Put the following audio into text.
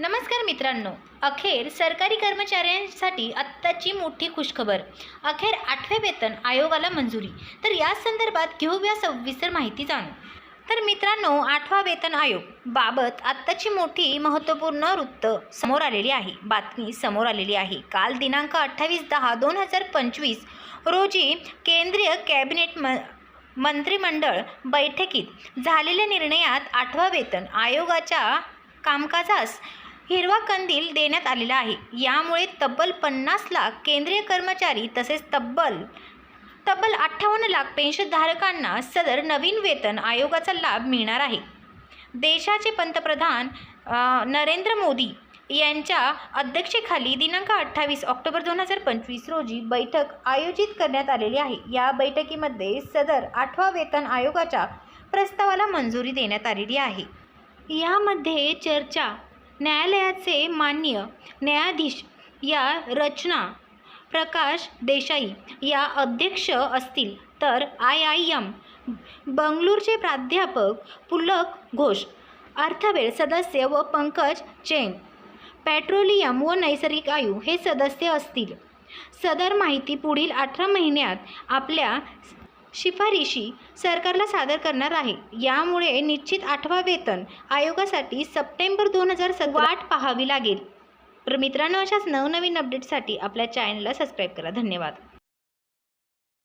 नमस्कार मित्रांनो. अखेर सरकारी कर्मचाऱ्यांसाठी आत्ताची मोठी खुशखबर. अखेर आठवे वेतन आयोगाला मंजुरी. तर या संदर्भात घेऊया सविस्तर माहिती जाणू तर मित्रांनो आठवा वेतन आयोग. बाबत आत्ताची मोठी महत्त्वपूर्ण वृत्त समोर आलेली आहे. बातमी समोर आलेली आहे. काल दिनांक अठ्ठावीस दहा दोन हजार पंचवीस रोजी केंद्रीय कॅबिनेट म मंत्रिमंडळ बैठकीत झालेल्या निर्णयात आठवा वेतन आयोगाच्या कामकाजास हिरवा कंदील देण्यात आलेला आहे. यामुळे तब्बल पन्नास लाख केंद्रीय कर्मचारी तसेच तब्बल तब्बल अठ्ठावन्न लाख पेन्शनधारकांना सदर नवीन वेतन आयोगाचा लाभ मिळणार आहे. देशाचे पंतप्रधान नरेंद्र मोदी यांच्या अध्यक्षतेखाली दिनांक अठ्ठावीस ऑक्टोबर दोन हजार पंचवीस रोजी बैठक आयोजित करण्यात आलेली आहे. या बैठकीमध्ये सदर आठवा वेतन आयोगाच्या प्रस्तावाला मंजुरी देण्यात आलेली आहे. यामध्ये चर्चा न्यायालयाचे मान्य न्यायाधीश या रचना प्रकाश देसाई या अध्यक्ष असतील तर आय आय एम बंगळूरचे प्राध्यापक पुलक घोष अर्थवेळ सदस्य व पंकज चेंग पेट्रोलियम व नैसर्गिक आयु हे सदस्य असतील. सदर माहिती पुढील अठरा महिन्यात आपल्या शिफारशी सरकारला सादर करणार आहे. यामुळे निश्चित आठवा वेतन आयोगासाठी सप्टेंबर दोन हजार वाट पाहावी लागेल. तर मित्रांनो अशाच नवनवीन अपडेटसाठी आपल्या चॅनलला सबस्क्राईब करा. धन्यवाद.